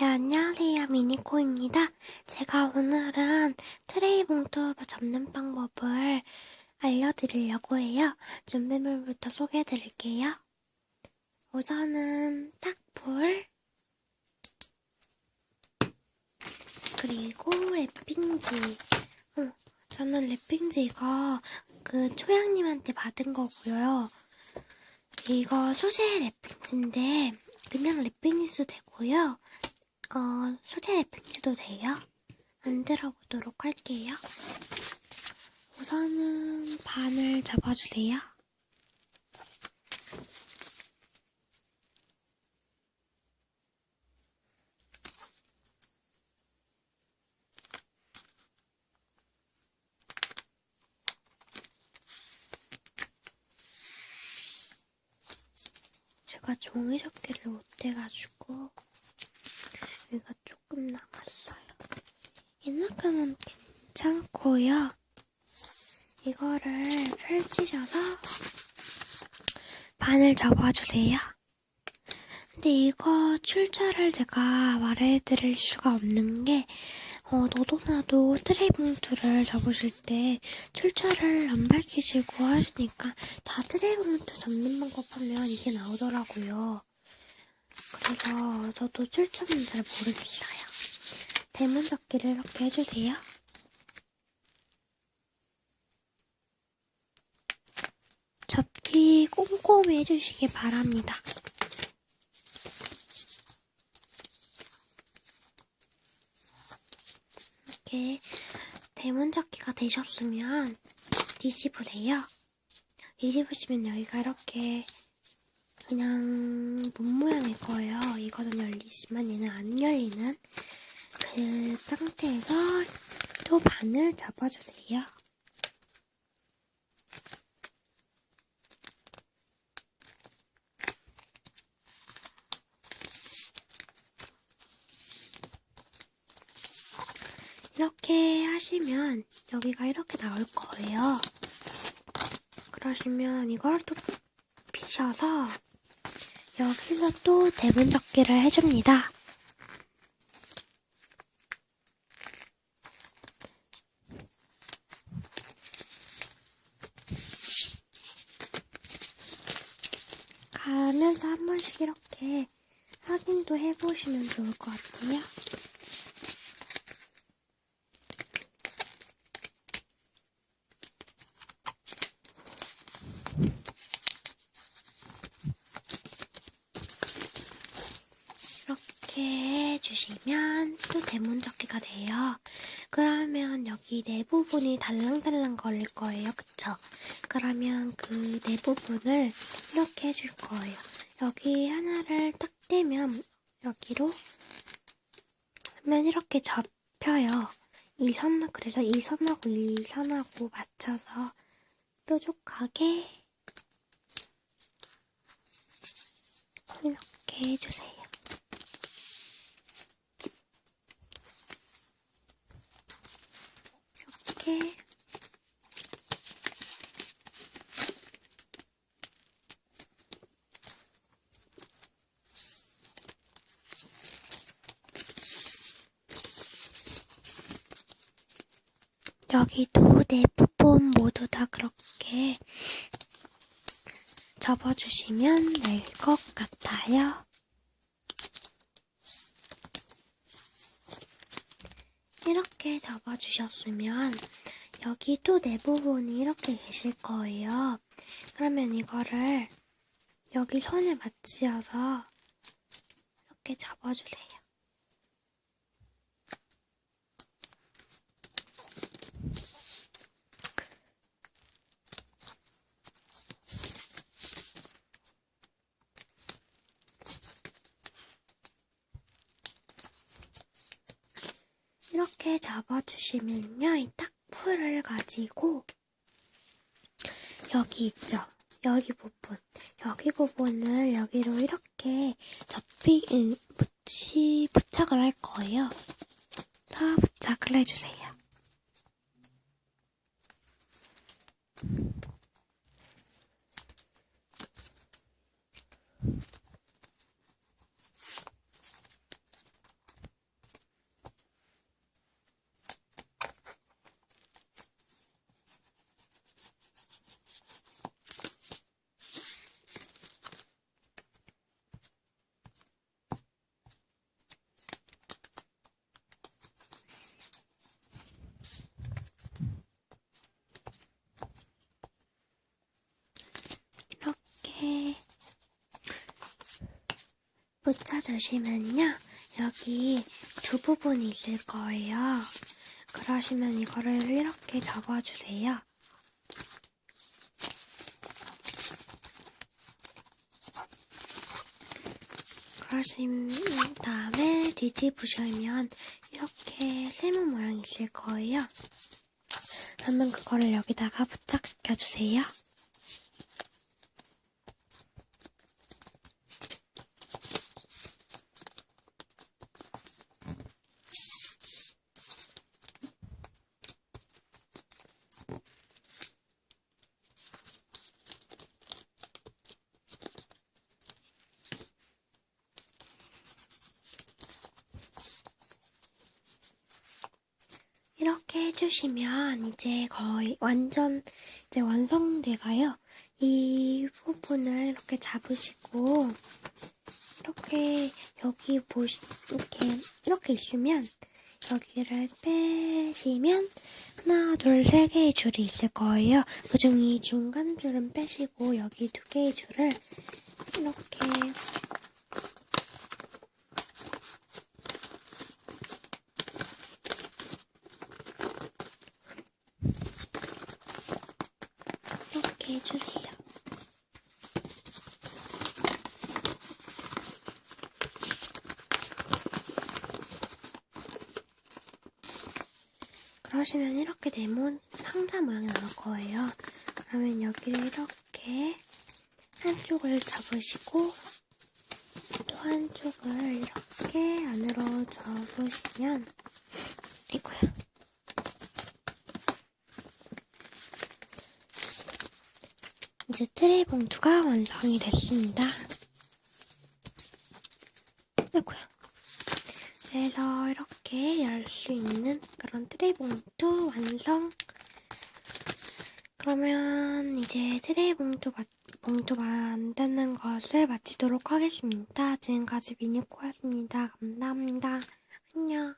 네, 안녕하세요. 미니코입니다. 제가 오늘은 트레이 봉투 접는 방법을 알려드리려고 해요. 준비물부터 소개해드릴게요. 우선은 딱풀, 그리고 랩핑지. 어, 저는 랩핑지 이거 그 초양님한테 받은 거고요. 이거 수제 랩핑지인데 그냥 랩핑지도 되고요. 어, 수제 랩핑지도 돼요. 만들어 보도록 할게요. 우선은 반을 접어주세요. 제가 종이 접기를 못해가지고 여기가 조금 남았어요. 이만큼은 괜찮고요. 이거를 펼치셔서 반을 접어주세요. 근데 이거 출처를 제가 말해드릴 수가 없는 게 어, 너도나도 트레이 봉투를 접으실 때 출처를 안 밝히시고 하시니까 다 트레이 봉투 접는 방법 하면 이게 나오더라고요. 그래서 저도 출처는 잘 모르겠어요. 대문 접기를 이렇게 해주세요. 접기 꼼꼼히 해주시기 바랍니다. 이렇게 대문 접기가 되셨으면 뒤집으세요. 뒤집으시면 여기가 이렇게 그냥 눈 모양일 거예요. 이거는 열리지만 얘는 안 열리는 그 상태에서 또 반을 잡아주세요. 이렇게 하시면 여기가 이렇게 나올 거예요. 그러시면 이걸 또 피셔서 여기서 또 대문 접기를 해줍니다. 가면서 한 번씩 이렇게 확인도 해보시면 좋을 것 같아요. 해주시면 또 대문 접기가 돼요. 그러면 여기 네 부분이 달랑달랑 걸릴 거예요. 그쵸? 그러면 그 네 부분을 이렇게 해줄 거예요. 여기 하나를 딱 떼면 여기로 하면 이렇게 접혀요. 이 선, 그래서 이 선하고 이 선하고 맞춰서 뾰족하게 이렇게 해주세요. 이렇게 여기도 네 부분 모두 다 그렇게 접어주시면 될 것 같아요. 이렇게 접어주셨으면 여기 또네 부분이 이렇게 계실 거예요. 그러면 이거를 여기 손에 맞추어서 이렇게 접어주세요. 이렇게 잡아주시면요. 이 딱풀을 가지고 여기 있죠? 여기 부분. 여기 부분을 여기로 이렇게 접히, 음, 붙이, 부착을 할 거예요. 다 부착을 해주세요. 붙여주시면요. 여기 두 부분이 있을 거예요. 그러시면 이거를 이렇게 접어주세요. 그러신 다음에 뒤집으시면 이렇게 세모 모양이 있을 거예요. 그러면 그거를 여기다가 부착시켜 주세요. 이렇게 해주시면 이제 거의 완전 이제 완성돼가요. 이 부분을 이렇게 잡으시고 이렇게 여기 보시 이렇게 이렇게 있으면 여기를 빼시면 하나 둘 세 개의 줄이 있을 거예요. 그중 이 중간 줄은 빼시고 여기 두 개의 줄을 이렇게 해주세요. 그러시면 이렇게 네모 상자 모양이 나올 거예요. 그러면 여기를 이렇게 한쪽을 잡으시고 또 한쪽을 이렇게 안으로 접으시면 이거요. 이제 트레이 봉투가 완성이 됐습니다. 아이고야. 그래서 이렇게 열 수 있는 그런 트레이 봉투 완성. 그러면 이제 트레이 봉투, 마, 봉투 만드는 것을 마치도록 하겠습니다. 지금까지 미니코였습니다. 감사합니다. 안녕.